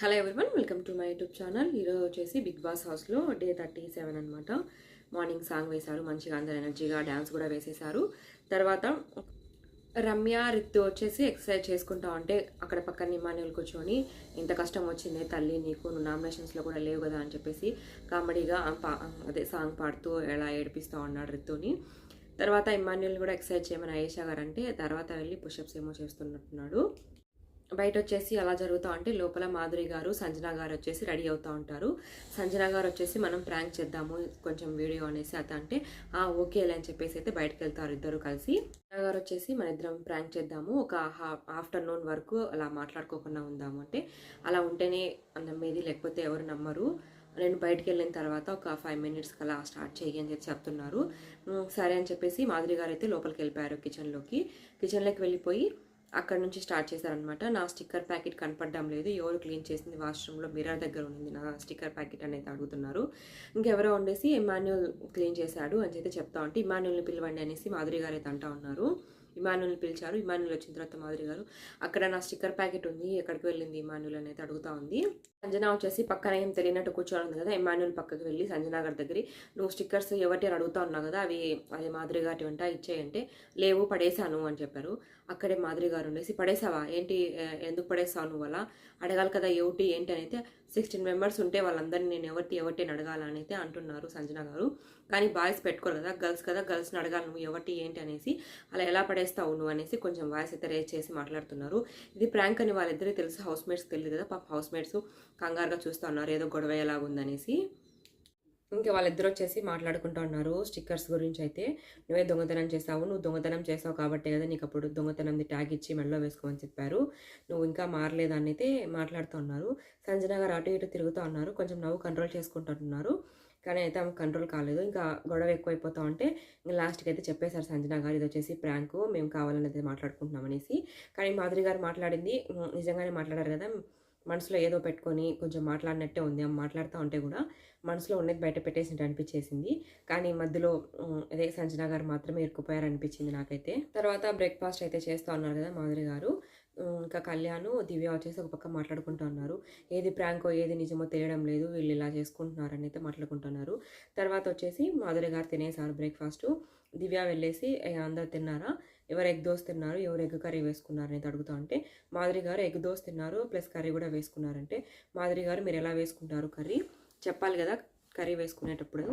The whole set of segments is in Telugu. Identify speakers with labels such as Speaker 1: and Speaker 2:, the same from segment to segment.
Speaker 1: Hello everyone welcome to my YouTube channel ఈరోజు వచ్చేసి బిగ్ బాస్ హౌస్లో డే థర్టీ సెవెన్ అనమాట మార్నింగ్ సాంగ్ వేశారు మంచిగా అందరు ఎనర్జీగా డ్యాన్స్ కూడా వేసేశారు. తర్వాత రమ్య రిత్తు వచ్చేసి ఎక్సర్సైజ్ చేసుకుంటా ఉంటే అక్కడ పక్కన ఇమాన్యుల్ కూర్చొని ఇంత కష్టం వచ్చింది తల్లి నీకు నువ్వు నామినేషన్స్లో కూడా లేవు కదా అని చెప్పేసి కామెడీగా పా- అదే సాంగ్ పాడుతూ ఎలా ఏడిపిస్తూ ఉన్నాడు రిత్తుని తర్వాత ఇమాన్యుల్ కూడా ఎక్సర్సైజ్ చేయమని అయేషా గారు అంటే తర్వాత వెళ్ళి పుషప్స్ ఏమో చేస్తున్నట్టున్నాడు. బయట వచ్చేసి అలా జరుగుతూ ఉంటే లోపల మాధురి గారు సంజన గారు వచ్చేసి రెడీ అవుతూ ఉంటారు. సంజన గారు వచ్చేసి మనం ప్రాంక్ చేద్దాము కొంచెం వీడియో అనేసి అత అంటే ఆ ఓకేలే అని చెప్పేసి అయితే బయటకు వెళ్తారు ఇద్దరు కలిసి. గారు వచ్చేసి మన ఇద్దరం ప్రాంక్ చేద్దాము ఒక ఆఫ్టర్నూన్ వరకు అలా మాట్లాడుకోకుండా ఉందాము అంటే అలా ఉంటేనే నమ్మేది లేకపోతే ఎవరు నమ్మరు. నేను బయటికి వెళ్ళిన తర్వాత ఒక ఫైవ్ మినిట్స్ అలా స్టార్ట్ చేయి అని చెప్పి చెప్తున్నారు. సరే అని చెప్పేసి మాధురి గారు అయితే లోపలికి వెళ్ళిపోయారు కిచెన్లోకి. కిచెన్లోకి వెళ్ళిపోయి అక్కడ నుంచి స్టార్ట్ చేశారనమాట నా స్టిక్కర్ ప్యాకెట్ కనపడడం లేదు. ఎవరు క్లీన్ చేసింది వాష్రూమ్లో? మిర్రర్ దగ్గర ఉంది నా స్టిక్కర్ ప్యాకెట్ అనేది అడుగుతున్నారు. ఇంకెవరో ఉండేసి ఇమాన్యుల్ క్లీన్ చేశాడు అని అయితే చెప్తా ఉంటే ఇమాన్యుల్ని పిలవండి అనేసి మాధురి గారు అయితే అంటా ఉన్నారు. ఇమాన్యుల్ని పిలిచారు. ఇమాన్యుల్ వచ్చిన తర్వాత మాధురి గారు అక్కడ నా స్టిక్కర్ ప్యాకెట్ ఉంది. ఎక్కడికి వెళ్ళింది ఇమాన్యుల్ అనేది అయితే అడుగుతా ఉంది. సంజన వచ్చేసి పక్కన ఏం తెలియనట్టు కూర్చొని ఉంది కదా ఇమాన్యుల్ పక్కకి వెళ్ళి సంజన గారి దగ్గర నువ్వు స్టిక్కర్స్ ఎవరిని అడుగుతా ఉన్నావు కదా అవి అదే మాధురి గారి వెంట ఇచ్చేయంటే లేవు పడేశాను అని చెప్పారు. అక్కడే మాధురి గారు ఉండేసి పడేసావా ఏంటి ఎందుకు పడేసావు నువ్వు అలా? అడగాలి కదా ఏమిటి ఏంటి? అని అయితే సిక్స్టీన్ మెంబర్స్ ఉంటే వాళ్ళందరినీ నేను ఎవరిటి ఎవరిటి అని అడగాలని అయితే అంటున్నారు సంజన గారు. కానీ బాయ్స్ పెట్టుకోరు కదా గర్ల్స్ కదా గర్ల్స్ని అడగాలి నువ్వు ఎవటి ఏంటి అనేసి అలా ఎలా పడేస్తావు నువ్వు? అనేసి కొంచెం వాయిస్ అయితే రేజ్ చేసి మాట్లాడుతున్నారు. ఇది ప్రాంక్ అని వాళ్ళిద్దరికీ తెలుసు హౌస్ మేట్స్ తెలియదు కదా పాప హౌస్ మేట్స్ కంగారుగా చూస్తూ ఉన్నారు ఏదో గొడవ ఎలాగుందనేసి. ఇంకా వాళ్ళిద్దరు వచ్చేసి మాట్లాడుకుంటూ ఉన్నారు. స్టిక్కర్స్ గురించి అయితే నువ్వే దొంగతనం చేసావు నువ్వు దొంగతనం చేసావు కాబట్టి కదా నీకు అప్పుడు దొంగతనంది ట్యాగ్ ఇచ్చి మెడలో వేసుకోమని చెప్పారు. నువ్వు ఇంకా మారలేదని అయితే మాట్లాడుతూ ఉన్నారు. సంజన గారు అటు ఇటు తిరుగుతూ ఉన్నారు. కొంచెం నవ్వు కంట్రోల్ చేసుకుంటున్నారు. కానీ అయితే ఆమె కంట్రోల్ కాలేదు. ఇంకా గొడవ ఎక్కువైపోతా ఉంటే ఇంకా లాస్ట్కి అయితే చెప్పేశారు సంజన గారు ఇది వచ్చేసి ప్రాంకు మేము కావాలని అయితే మాట్లాడుకుంటున్నాం అనేసి. కానీ మాధురి గారు మాట్లాడింది నిజంగానే మాట్లాడారు కదా మనసులో ఏదో పెట్టుకొని కొంచెం మాట్లాడినట్టే ఉంది. ఆమె మాట్లాడుతూ ఉంటే కూడా మనసులో ఉన్నది బయట పెట్టేసినట్టు అనిపించేసింది. కానీ మధ్యలో అదే సంజన గారు మాత్రమే ఇరుక్కుపోయారు అనిపించింది నాకైతే. తర్వాత బ్రేక్ఫాస్ట్ అయితే చేస్తూ ఉన్నారు కదా మాధురి గారు. ఇంకా కళ్యాణ్ దివ్య వచ్చేసి ఒక పక్క మాట్లాడుకుంటూ ఉన్నారు. ఏది ప్రాంకో ఏది నిజమో తెలియడం లేదు. వీళ్ళు ఇలా చేసుకుంటున్నారు అని అయితే మాట్లాడుకుంటున్నారు తర్వాత వచ్చేసి మాధురి గారు తినేసారు బ్రేక్ఫాస్ట్. దివ్య వెళ్ళేసి అందరు తిన్నారా? ఎవరు ఎగ్ దోశ తిన్నారు ఎవరు ఎగ్ కర్రీ వేసుకున్నారు అనేది అడుగుతా ఉంటే మాదిరి గారు ఎగ్ దోశ తిన్నారు ప్లస్ కర్రీ కూడా వేసుకున్నారంటే మాధురి గారు మీరు ఎలా వేసుకుంటారు కర్రీ? చెప్పాలి కదా కర్రీ వేసుకునేటప్పుడు.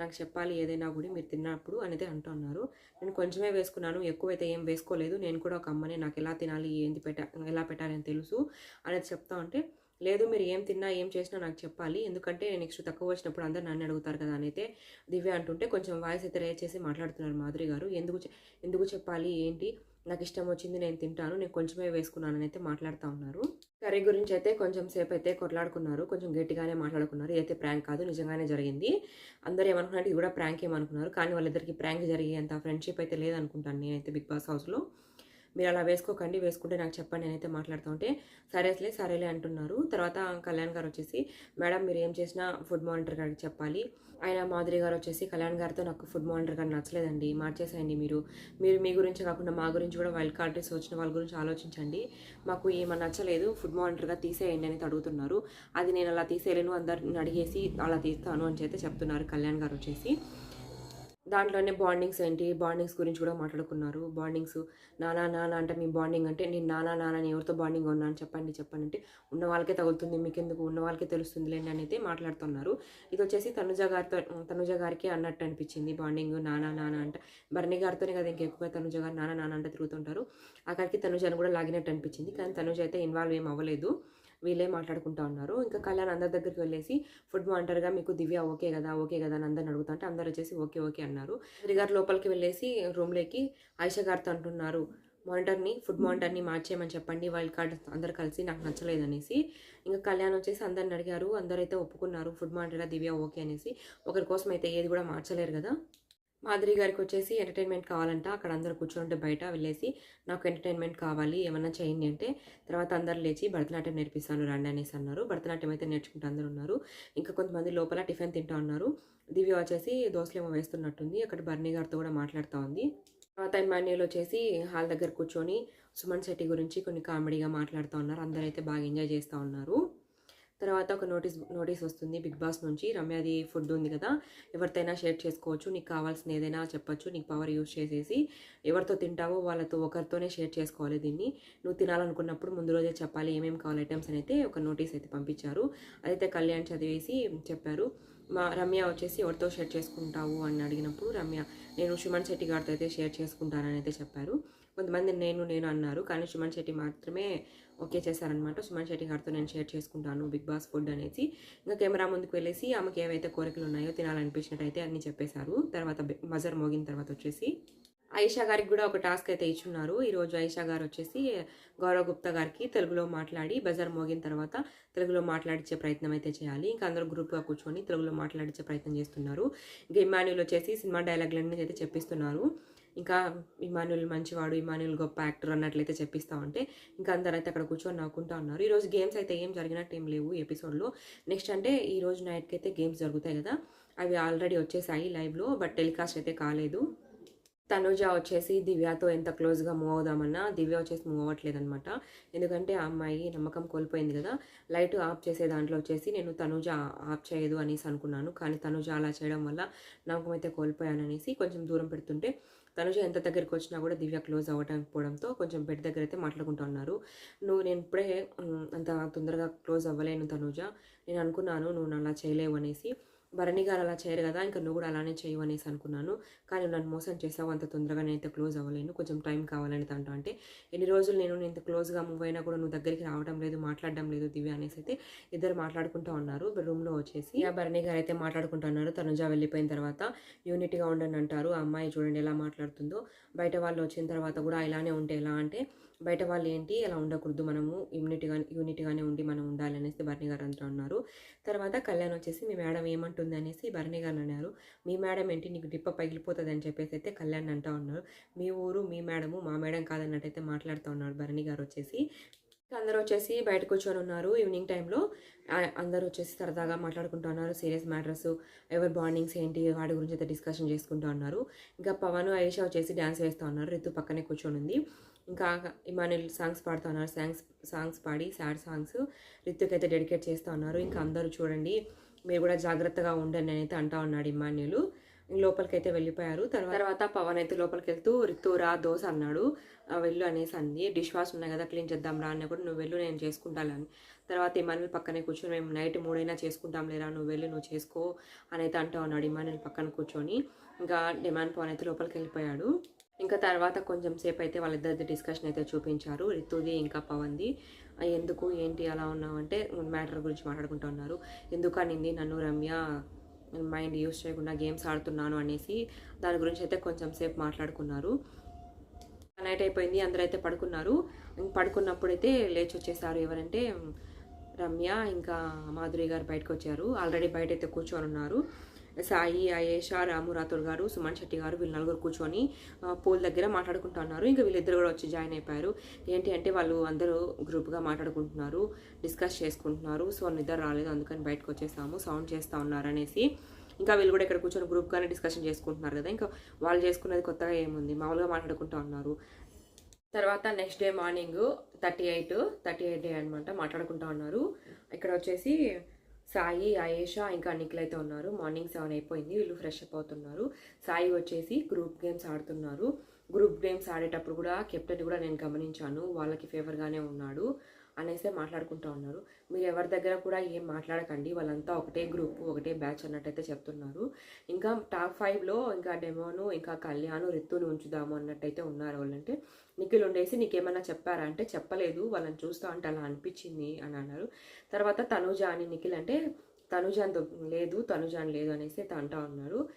Speaker 1: నాకు చెప్పాలి ఏదైనా కూడా మీరు తిన్నప్పుడు అనేది అంటున్నారు నేను కొంచెమే వేసుకున్నాను ఎక్కువైతే ఏం వేసుకోలేదు. నేను కూడా ఒక అమ్మని నాకు ఎలా తినాలి ఏంది పెట్ట ఎలా పెట్టాలని తెలుసు అనేది చెప్తా ఉంటే లేదు మీరు ఏం తిన్నా ఏం చేసినా నాకు చెప్పాలి. ఎందుకంటే నెక్స్ట్ తక్కువ వచ్చినప్పుడు అందరు నన్ను అడుగుతారు కదా అని అయితే దివ్య అంటుంటే కొంచెం వాయిస్ అయితే రేజ్ చేసి మాట్లాడుతున్నారు మాధురి గారు. ఎందుకు ఎందుకు చెప్పాలి ఏంటి? నాకు ఇష్టం వచ్చింది నేను తింటాను నేను కొంచెమే వేసుకున్నానని అయితే మాట్లాడుతూ ఉన్నారు. కర్రీ గురించి అయితే కొంచెం సేపు అయితే కొట్లాడుకున్నారు కొంచెం గట్టిగానే మాట్లాడుకున్నారు. ఇదైతే ప్రాంక్ కాదు నిజంగానే జరిగింది. అందరూ ఏమనుకున్నారు ఇది కూడా ప్రాంక్ ఏమనుకున్నారు. కానీ వాళ్ళిద్దరికి ప్రాంక్ జరిగేంత ఫ్రెండ్షిప్ అయితే లేదనుకుంటాను నేనైతే బిగ్ బాస్ హౌస్లో. మీరు అలా వేసుకోకండి వేసుకుంటే నాకు చెప్పండి నేనైతే మాట్లాడుతూ ఉంటే. సరేలే సరేలే అంటున్నారు. తర్వాత కళ్యాణ్ గారు వచ్చేసి మేడం మీరు ఏం చేసినా ఫుడ్ మానిటర్ గారికి చెప్పాలి. ఆయన మాధురి గారు వచ్చేసి కళ్యాణ్ గారితో నాకు ఫుడ్ మానిటర్ గారు నచ్చలేదండి. మార్చేసేయండి మీరు. మీరు మీ గురించి కాకుండా మా గురించి కూడా వైల్డ్ కార్డ్స్ వచ్చిన వాళ్ళ గురించి ఆలోచించండి. మాకు ఏమన్నా నచ్చలేదు ఫుడ్ మానిటర్గా తీసేయండి అని అడుగుతున్నారు. అది నేను అలా తీసేయలేను అందరిని అడిగేసి అలా తీస్తాను అని అయితే చెప్తున్నారు కళ్యాణ్ గారు వచ్చేసి. దాంట్లోనే బాండింగ్స్ ఏంటి? బాండింగ్స్ గురించి కూడా మాట్లాడుకున్నారు. బాండింగ్స్ నానా నాన్న అంటే మీ బాండింగ్ అంటే నేను నానా నాన్న అని ఎవరితో బాండింగ్ ఉన్నాను చెప్పండి చెప్పండి అంటే ఉన్న వాళ్ళకే తగులుతుంది మీకెందుకు? ఉన్న వాళ్ళకే తెలుస్తుంది లేండి అని అయితే మాట్లాడుతున్నారు. ఇది వచ్చేసి తనుజ గారితో తనుజ గారికి అన్నట్టు అనిపించింది బాండింగ్ నానా నానా అంటే. భరణి గారితోనే కదా ఇంకెక్కువ తనుజ గారు నానా నాన్న అంటే తిరుగుతుంటారు. అక్కడికి తనుజని కూడా లాగినట్టు అనిపించింది. కానీ తనుజ అయితే ఇన్వాల్వ్ ఏం అవ్వలేదు. వీళ్ళే మాట్లాడుకుంటా ఉన్నారు. ఇంకా కళ్యాణ్ అందరి దగ్గరికి వెళ్ళేసి ఫుడ్ మాంటర్గా మీకు దివ్య ఓకే కదా ఓకే కదా అని అందరిని అడుగుతుంటే అందరు వచ్చేసి ఓకే ఓకే అన్నారు. గారు లోపలికి వెళ్ళేసి రూమ్లోకి ఆయిషా గారితో అంటున్నారు మానిటర్ని ఫుడ్ మానిటర్ని మార్చేయమని చెప్పండి వైల్డ్ కార్డ్ అందరు కలిసి నాకు నచ్చలేదనేసి. ఇంకా కళ్యాణ్ వచ్చేసి అందరిని అడిగారు అందరైతే ఒప్పుకున్నారు ఫుడ్ మానిటర్గా దివ్య ఓకే అనేసి. ఒకరి కోసం అయితే ఏది కూడా మార్చలేరు కదా. మాధురి గారికి వచ్చేసి ఎంటర్టైన్మెంట్ కావాలంట. అక్కడ అందరూ కూర్చుంటే బయట వెళ్ళేసి నాకు ఎంటర్టైన్మెంట్ కావాలి ఏమన్నా చేయండి అంటే తర్వాత అందరు లేచి భరతనాట్యం నేర్పిస్తాను రండి అనేసి అన్నారు. భరతనాట్యం అయితే నేర్చుకుంటూ అందరు ఉన్నారు. ఇంకా కొంతమంది లోపల టిఫిన్ తింటా ఉన్నారు. దివ్య వచ్చేసి దోశలేమో వేస్తున్నట్టుంది. అక్కడ బర్నీ గారితో కూడా మాట్లాడుతూ ఉంది. తర్వాత ఇమాన్యుల్ వచ్చేసి హాల్ దగ్గర కూర్చొని సుమన్ శెట్టి గురించి కొన్ని కామెడీగా మాట్లాడుతూ ఉన్నారు. అందరైతే బాగా ఎంజాయ్ చేస్తూ ఉన్నారు. తర్వాత ఒక నోటీస్ నోటీస్ వస్తుంది బిగ్ బాస్ నుంచి. రమ్యది ఫుడ్ ఉంది కదా. ఎవరితైనా షేర్ చేసుకోవచ్చు. నీకు కావాల్సిన ఏదైనా చెప్పొచ్చు. నీకు పవర్ యూస్ చేసేసి ఎవరితో తింటావో వాళ్ళతో ఒకరితోనే షేర్ చేసుకోవాలి దీన్ని. నువ్వు తినాలనుకున్నప్పుడు ముందు రోజే చెప్పాలి ఏమేమి కావాలి ఐటమ్స్ అని అయితే ఒక నోటీస్ అయితే పంపించారు. అదైతే కళ్యాణ్ చదివేసి చెప్పారు. మా రమ్య వచ్చేసి ఎవరితో షేర్ చేసుకుంటావు అని అడిగినప్పుడు రమ్య నేను సుమన్ శెట్టి గారితో అయితే షేర్ చేసుకుంటానని అయితే చెప్పారు. కొంతమంది నేను నేను అన్నారు. కానీ సుమన్ శెట్టి మాత్రమే ఓకే చేశారనమాట సుమన్ శెట్టి గారితో నేను షేర్ చేసుకుంటాను బిగ్ బాస్ ఫుడ్ అనేసి. ఇంకా కెమెరా ముందుకు వెళ్ళేసి ఆమెకి ఏవైతే కోరికలు ఉన్నాయో తినాలనిపించినట్టయితే అన్నీ అన్ని చెప్పేశారు. తర్వాత మజర్ మోగిన తర్వాత వచ్చేసి ఐషా గారికి కూడా ఒక టాస్క్ అయితే ఇచ్చున్నారు. ఈరోజు ఐషా గారు వచ్చేసి గౌరవ్ గుప్తా గారికి తెలుగులో మాట్లాడి బజార్ మోగిన తర్వాత తెలుగులో మాట్లాడించే ప్రయత్నం అయితే చేయాలి. ఇంకా అందరూ గ్రూప్గా కూర్చొని తెలుగులో మాట్లాడించే ప్రయత్నం చేస్తున్నారు. ఇంకా ఇమాన్యుల్ వచ్చేసి సినిమా డైలాగ్లన్నీ అయితే చెప్పిస్తున్నారు. ఇంకా ఇమాన్యుల్ మంచివాడు ఇమాన్యుల్ గొప్ప యాక్టర్ అన్నట్లయితే చెప్పిస్తా ఉంటే ఇంకా అందరూ అయితే అక్కడ కూర్చొని నవ్వుకుంటా ఉన్నారు. ఈరోజు గేమ్స్ అయితే ఏం జరిగినట్టు ఏం లేవు ఎపిసోడ్లో నెక్స్ట్ అంటే ఈ రోజు నైట్కి అయితే గేమ్స్ జరుగుతాయి కదా. అవి ఆల్రెడీ వచ్చేసాయి లైవ్లో బట్ టెలికాస్ట్ అయితే కాలేదు. తనుజ వచ్చేసి దివ్యతో ఎంత క్లోజ్గా మూవ్ అవుదామన్నా దివ్య వచ్చేసి మూవ్ అవ్వట్లేదు అనమాట ఎందుకంటే ఆ అమ్మాయి నమ్మకం కోల్పోయింది కదా. లైట్ ఆఫ్ చేసే దాంట్లో వచ్చేసి నేను తనుజ ఆఫ్ చేయదు అనేసి అనుకున్నాను. కానీ తనుజ అలా చేయడం వల్ల నమ్మకం అయితే కోల్పోయాను అనేసి కొంచెం దూరం పెడుతుంటే తనుజ ఎంత దగ్గరికి వచ్చినా కూడా దివ్య క్లోజ్ అవ్వడానికి పోవడంతో కొంచెం బెడ్ దగ్గర అయితే మాట్లాడుకుంటూ ఉన్నారు. నువ్వు నేను ఇప్పుడే అంత తొందరగా క్లోజ్ అవ్వలేను తనుజ. నేను అనుకున్నాను నువ్వు అలా చేయలేవు అనేసి. భరణి గారు అలా చేయరు కదా ఇంకా నువ్వు కూడా అలానే చేయవు అనేసి అనుకున్నాను. కానీ నన్ను మోసం చేసావు అంత తొందరగా నేను అయితే క్లోజ్ అవ్వలేను కొంచెం టైం కావాలని తనతో అంటే ఎన్ని రోజులు నేను ఇంత క్లోజ్గా మూవ్ అయినా కూడా నువ్వు దగ్గరికి రావడం లేదు మాట్లాడడం లేదు దివ్య అనేసి అయితే ఇద్దరు మాట్లాడుకుంటూ ఉన్నారు రూమ్లో వచ్చేసి. ఆ భరణి గారు అయితే మాట్లాడుకుంటున్నారు తనుజ వెళ్ళిపోయిన తర్వాత యూనిట్గా ఉండండి అంటారు ఆ అమ్మాయి చూడండి ఎలా మాట్లాడుతుందో. బయట వాళ్ళు వచ్చిన తర్వాత కూడా ఇలానే ఉంటే ఎలా అంటే బయట వాళ్ళు ఏంటి అలా ఉండకూడదు మనము యూనిట్గా యూనిట్గానే ఉండి మనం ఉండాలి అనేసి భరణి గారు అంటూ ఉన్నారు. తర్వాత కళ్యాణ్ వచ్చేసి మీ మేడం ఏమంటుంది అనేసి భరణి గారు అన్నారు. మీ మేడం ఏంటి? నీకు డిప్ప పగిలిపోతుంది అని చెప్పేసి అయితే కళ్యాణ్ అంటా ఉన్నారు. మీ ఊరు మీ మేడము మా మేడం కాదన్నట్టయితే మాట్లాడుతూ ఉన్నారు భరణి గారు వచ్చేసి. ఇంకా అందరూ వచ్చేసి బయట కూర్చొని ఉన్నారు ఈవినింగ్ టైంలో. అందరూ వచ్చేసి సరదాగా మాట్లాడుకుంటూ ఉన్నారు. సీరియస్ మ్యాటర్స్ ఎవరి బాండింగ్స్ ఏంటి వాటి గురించి అయితే డిస్కషన్ చేసుకుంటూ ఉన్నారు. ఇంకా పవన్ ఐషా వచ్చేసి డ్యాన్స్ వేస్తూ ఉన్నారు. రితు పక్కనే కూర్చొని ఉంది. ఇంకా ఇమానుల్ సాంగ్స్ పాడుతూ ఉన్నారు. సాంగ్స్ సాంగ్స్ పాడి సాడ్ సాంగ్స్ రితుకి అయితే డెడికేట్ చేస్తూ ఉన్నారు. ఇంకా అందరూ చూడండి. మీరు కూడా జాగ్రత్తగా ఉండండి అని అయితే అంటా ఉన్నాడు ఇమాన్యులు లోపలికి అయితే వెళ్ళిపోయారు. తర్వాత తర్వాత పవన్ అయితే లోపలికి వెళ్తూ రితు రా దోశ అన్నాడు. "ఆ, వెళ్ళు అనేసి అంది. డిష్ వాష్ ఉన్నాయి కదా క్లీన్ చేద్దాం రా అన్న కూడా నువ్వు వెళ్ళు నేను చేసుకుంటాను తర్వాత ఇమానుల్ పక్కనే కూర్చొని మేము నైట్ మూడైనా చేసుకుంటాం లేరా నువ్వు వెళ్ళి నువ్వు చేసుకో అని అయితే అంటూ ఉన్నాడు ఇమానుల్ పక్కన కూర్చొని. ఇంకా డిమాండ్ పవన్ అయితే లోపలికి వెళ్ళిపోయాడు ఇంకా తర్వాత కొంచెం సేపు అయితే వాళ్ళిద్దరిది డిస్కషన్ అయితే చూపించారు. రితుది ఇంకా పవన్ది. ఎందుకు? ఏంటి అలా ఉన్నావు? అంటే మ్యాటర్ గురించి మాట్లాడుకుంటూ ఉన్నారు. ఎందుకు అనింది నన్ను రమ్య? మైండ్ యూస్ చేయకుండా గేమ్స్ ఆడుతున్నాను అనేసి దాని గురించి అయితే కొంచెం సేపు మాట్లాడుకున్నారు. నైట్ అయిపోయింది అందరూ అయితే పడుకున్నారు. పడుకున్నప్పుడు పడుకున్నప్పుడైతే లేచి వచ్చేసారు ఎవరంటే రమ్య ఇంకా మాధురి గారు బయటకు వచ్చారు. ఆల్రెడీ బయట అయితే కూర్చొని ఉన్నారు. సాయి ఆయేష రాము రాథోడ్ గారు సుమన్ శెట్టి గారు వీళ్ళు నలుగురు కూర్చొని పోల్ దగ్గర మాట్లాడుకుంటున్నారు ఇంకా వీళ్ళిద్దరు కూడా వచ్చి జాయిన్ అయిపోయారు. ఏంటి అంటే వాళ్ళు అందరూ గ్రూప్గా మాట్లాడుకుంటున్నారు డిస్కస్ చేసుకుంటున్నారు. సో నిద్ర రాలేదు అందుకని బయటకు వచ్చేసాము సౌండ్ చేస్తూ ఉన్నారు అనేసి. ఇంకా వీళ్ళు కూడా ఇక్కడ కూర్చొని గ్రూప్గానే డిస్కషన్ చేసుకుంటున్నారు కదా. ఇంకా వాళ్ళు చేసుకున్నది కొత్తగా ఏముంది? మామూలుగా మాట్లాడుకుంటూ ఉన్నారు. తర్వాత next day morning thirty eight thirty eight day అనమాట మాట్లాడుకుంటా ఉన్నారు. ఇక్కడ వచ్చేసి సాయి ఆయేషా ఇంకా నిఖిల్ అయితే ఉన్నారు. మార్నింగ్ సెవెన్ అయిపోయింది. వీళ్ళు ఫ్రెష్ అప్ అవుతున్నారు. సాయి వచ్చేసి గ్రూప్ గేమ్స్ ఆడుతున్నారు. గ్రూప్ గేమ్స్ ఆడేటప్పుడు కూడా కెప్టెన్ కూడా నేను గమనించాను. వాళ్ళకి ఫేవర్గానే ఉన్నాడు. అనేసి మాట్లాడుకుంటూ ఉన్నారు. మీరు ఎవరి దగ్గర కూడా ఏం మాట్లాడకండి. వాళ్ళంతా ఒకటే గ్రూప్ ఒకటే బ్యాచ్ అన్నట్టయితే చెప్తున్నారు. ఇంకా టాప్ ఫైవ్లో ఇంకా డెమోను ఇంకా కళ్యాణ్ రిత్తును ఉంచుదాము అన్నట్టయితే ఉన్నారు వాళ్ళంటే. నిఖిల్ ఉండేసి నీకేమైనా చెప్పారా? అంటే చెప్పలేదు. వాళ్ళని చూస్తా అంటే అలా అనిపించింది అని అన్నారు. తర్వాత తనుజ అని నిఖిల్ అంటే తనుజాన్ అని లేదు తనుజాన్ అని లేదు అనేసి అంటా ఉన్నారు.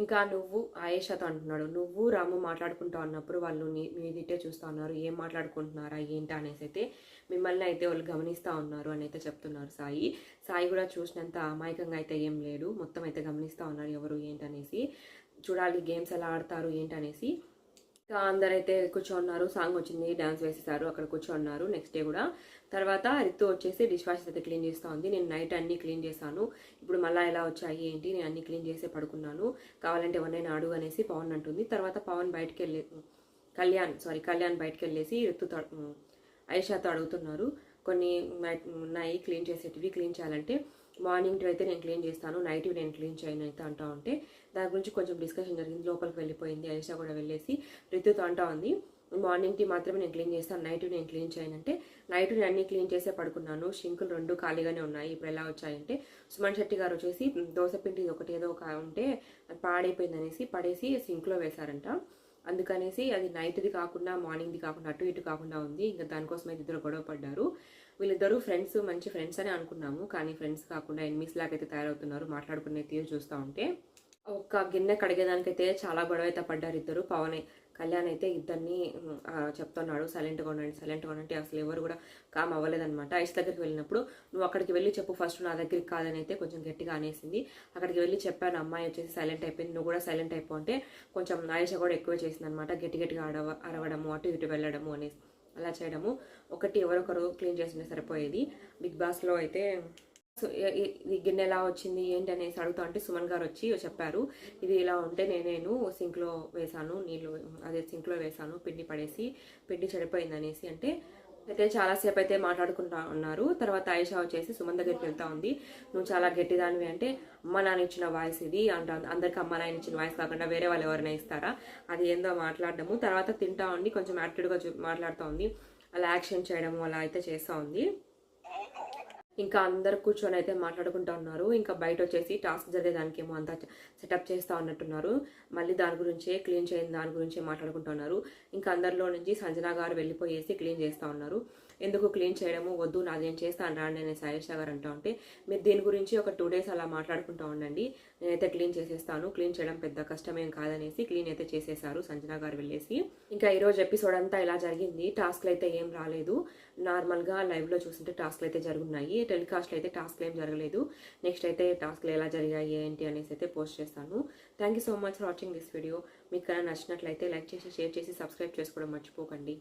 Speaker 1: ఇంకా నువ్వు ఆయేషాతో అంటున్నాడు. నువ్వు రాము మాట్లాడుకుంటా ఉన్నప్పుడు వాళ్ళు మీదిట్టే మీదిటే చూస్తూ ఉన్నారు. ఏం మాట్లాడుకుంటున్నారా? ఏంటి? అనేసి అయితే మిమ్మల్ని అయితే వాళ్ళు గమనిస్తూ ఉన్నారు అని అయితే చెప్తున్నారు సాయి. సాయి కూడా చూసినంత అమాయకంగా అయితే ఏం లేడు మొత్తం అయితే గమనిస్తూ ఉన్నారు ఎవరు ఏంటనేసి. చూడాలి గేమ్స్ ఎలా ఆడతారు ఏంటనేసి. అందరైతే కూర్చోన్నారు సాంగ్ వచ్చింది డ్యాన్స్ వేసేసారు అక్కడ కూర్చోన్నారు నెక్స్ట్ డే కూడా. తర్వాత రిత్తు వచ్చేసి డిష్ వాష్ అయితే క్లీన్ చేస్తూ ఉంది. నేను నైట్ అన్ని క్లీన్ చేశాను. ఇప్పుడు మళ్ళీ ఎలా వచ్చాయి ఏంటి నేను అన్ని క్లీన్ చేసే పడుకున్నాను. కావాలంటే ఎవరినైనా అడుగు అనేసి పవన్ అంటుంది. తర్వాత పవన్ బయటకు వెళ్ళే కళ్యాణ్ సారీ కళ్యాణ్ బయటకు వెళ్ళేసి రిత్తు ఐషాతో అడుగుతున్నారు. కొన్ని ఉన్నాయి క్లీన్ చేసేటివి క్లీన్ చేయాలంటే మార్నింగ్ అయితే నేను క్లీన్ చేస్తాను నైట్ నేను క్లీన్ చేయను అయితే అంటా ఉంటే దాని గురించి కొంచెం డిస్కషన్ జరిగింది లోపలికి వెళ్ళిపోయింది ఐషా కూడా వెళ్ళేసి రితుతో అంటా ఉంది మార్నింగ్ టీ మాత్రమే నేను క్లీన్ చేస్తాను నైట్ నేను క్లీన్ చేయనంటే నైట్ నేను అన్ని క్లీన్ చేసే పడుకున్నాను షింకులు రెండు ఖాళీగానే ఉన్నాయి ఇప్పుడు ఎలా వచ్చాయంటే సుమన్ శెట్టి గారు వచ్చేసి దోశ పిండి ఒకటి ఏదో ఒక ఉంటే పాడైపోయింది అనేసి పడేసి సింక్లో వేశారంట అందుకనేసి అది నైట్ది కాకుండా మార్నింగ్ది కాకుండా అటు ఇటు కాకుండా ఉంది ఇంకా దానికోసం అయితే ఇద్దరు గొడవ పడ్డారు వీళ్ళిద్దరూ ఫ్రెండ్స్ మంచి ఫ్రెండ్స్ అని అనుకున్నాము. కానీ ఫ్రెండ్స్ కాకుండా ఎనిమిస్ లాగా అయితే తయారవుతున్నారు. మాట్లాడుకునే తీరు చూస్తూ ఉంటే. ఒక గిన్నె కడిగేదానికైతే చాలా గొడవ అయితే పడ్డారు ఇద్దరు. పవన్ కళ్యాణ్ అయితే ఇద్దరిని చెప్తున్నాడు. సైలెంట్గా ఉండండి సైలెంట్గా ఉండండి. అసలు ఎవరు కూడా కామ్ అవ్వలేదనమాట ఐస్ దగ్గరికి వెళ్ళినప్పుడు నువ్వు అక్కడికి వెళ్ళి చెప్పు. ఫస్ట్ నా దగ్గరికి కాదని అయితే కొంచెం గట్టిగా అనేసింది. అక్కడికి వెళ్ళి చెప్పాను. అమ్మాయి వచ్చేసి సైలెంట్ అయిపోయింది. నువ్వు కూడా సైలెంట్ అయిపో అంటే కొంచెం ఆయుష కూడా ఎక్కువ చేసింది అనమాట గట్టి గట్టిగా అడవ అరవడము అటు ఇటు వెళ్ళడము అనేసి. అలా చేయడము. ఒకటి ఎవరొకరు క్లీన్ చేసినా సరిపోయేది. బిగ్ బాస్లో అయితే ఈ గిన్నె ఎలా వచ్చింది ఏంటి అనేసి అడుగుతా అంటే సుమన్ గారు వచ్చి చెప్పారు. ఇది ఇలా ఉంటే నేనేను సింక్లో వేశాను నీళ్ళు అదే సింక్లో వేశాను పిండి పడేసి పిండి చెడిపోయింది అనేసి అంటే అయితే చాలాసేపు అయితే మాట్లాడుకుంటా ఉన్నారు. తర్వాత ఆయిషా వచ్చేసి సుమన్ దగ్గరికి వెళ్తా ఉంది. నువ్వు చాలా గట్టిదానివి అంటే అమ్మ నాన్న ఇచ్చిన వాయిస్ ఇది అంట అందరికి అమ్మ నాయన ఇచ్చిన వాయిస్ కాకుండా వేరే వాళ్ళు ఎవరైనా ఇస్తారా? అది ఏందో మాట్లాడడము తర్వాత తింటా ఉండి కొంచెం యాక్టివ్గా మాట్లాడుతూ ఉంది. అలా యాక్షన్ చేయడము అలా అయితే చేస్తూ ఉంది. ఇంకా అందరు కూర్చొని అయితే మాట్లాడుకుంటూ ఉన్నారు. ఇంకా బయట వచ్చేసి టాస్క్ జరిగేదానికేమో అంతా సెటప్ చేస్తూ ఉన్నట్టున్నారు మళ్ళీ దాని గురించే క్లీన్ చేయని దాని గురించే మాట్లాడుకుంటున్నారు ఇంకా అందరిలో నుంచి సంజన గారు వెళ్ళిపోయేసి క్లీన్ చేస్తూ ఉన్నారు. ఎందుకు క్లీన్ చేయడము వద్దు నాది నేను చేస్తాను రాండి అని సాయేష గారు అంటూ ఉంటే మీరు దీని గురించి ఒక టూ డేస్ అలా మాట్లాడుకుంటూ ఉండండి. నేనైతే క్లీన్ చేసేస్తాను. క్లీన్ చేయడం పెద్ద కష్టమేం కాదనేసి క్లీన్ అయితే చేసేసారు సంజన గారు వెళ్ళేసి. ఇంకా ఈరోజు ఎపిసోడ్ అంతా ఇలా జరిగింది. టాస్క్లు అయితే ఏం రాలేదు. నార్మల్గా లైవ్లో చూస్తుంటే టాస్క్లు అయితే జరుగున్నాయి. టెలికాస్ట్లో అయితే టాస్క్లు ఏం జరగలేదు. నెక్స్ట్ అయితే టాస్క్లు ఎలా జరిగాయి ఏంటి అనేసి అయితే పోస్ట్ చేస్తాను. Thank you so much for watching this video. మీకు కన్నా నచ్చినట్లయితే లైక్ చేసి షేర్ చేసి సబ్స్క్రైబ్ చేసుకోవడం మర్చిపోకండి.